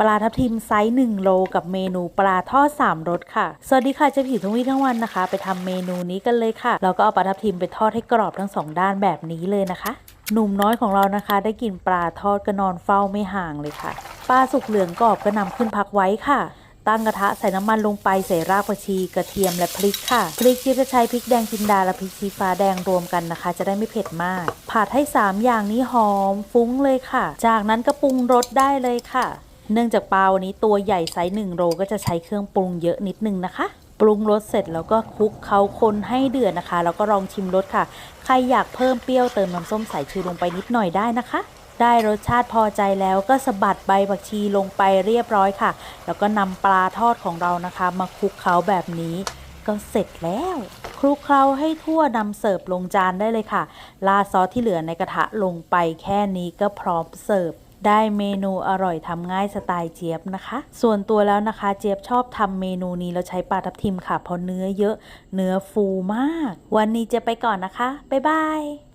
ปลาทับทิมไซส์1โลกับเมนูปลาทอด3รสค่ะ สวัสดีค่ะเจะผิวทั้งวี่ทั้งวันนะคะ ไปทำเมนูนี้กันเลยค่ะ เราก็เอาปลาทับทิมไปทอดให้กรอบทั้งสองด้านแบบนี้เลยนะคะ หนุ่มน้อยของเรานะคะ ได้กินปลาทอดก็นอนเฝ้าไม่ห่างเลยค่ะ ปลาสุกเหลืองกรอบก็นำขึ้นพักไว้ค่ะตั้งกระทะใส่น้ำมันลงไปใส่รากผักชีกระเทียมและพริกค่ะ พริกที่จะใช้พริกแดงจินดาและพริกชี้ฟ้าแดงรวมกันนะคะ จะได้ไม่เผ็ดมาก ผัดให้ 3 อย่างนี้หอมฟุ้งเลยค่ะ จากนั้นก็ปรุงรสได้เลยค่ะ เนื่องจากปลาวันนี้ตัวใหญ่ไซส์1โลก็จะใช้เครื่องปรุงเยอะนิดนึงนะคะ ปรุงรสเสร็จแล้วก็คลุกเคล้าคนให้เดือดนะคะ แล้วก็ลองชิมรสค่ะ ใครอยากเพิ่มเปรี้ยวเติมน้ำส้มสายชูลงไปนิดหน่อยได้นะคะ ได้รสชาติพอใจแล้วก็สะบัดใบผักชีลงไปเรียบร้อยค่ะ แล้วก็นำปลาทอดของเรานะคะ มาคลุกเคล้าแบบนี้ก็เสร็จแล้วคลุกเคล้าให้ทั่วนำเสิร์ฟลงจานได้เลยค่ะราซอสที่เหลือในกระทะลงไปแค่นี้ก็พร้อมเสิร์ฟ ได้เมนูอร่อยทำง่ายสไตล์เจี๊ยบนะคะ ส่วนตัวแล้วนะคะ เจี๊ยบชอบทำเมนูนี้เราใช้ปลาทับทิมค่ะเพราะเนื้อเยอะเนื้อฟูมาก วันนี้จะไปก่อนนะคะ บ๊ายบาย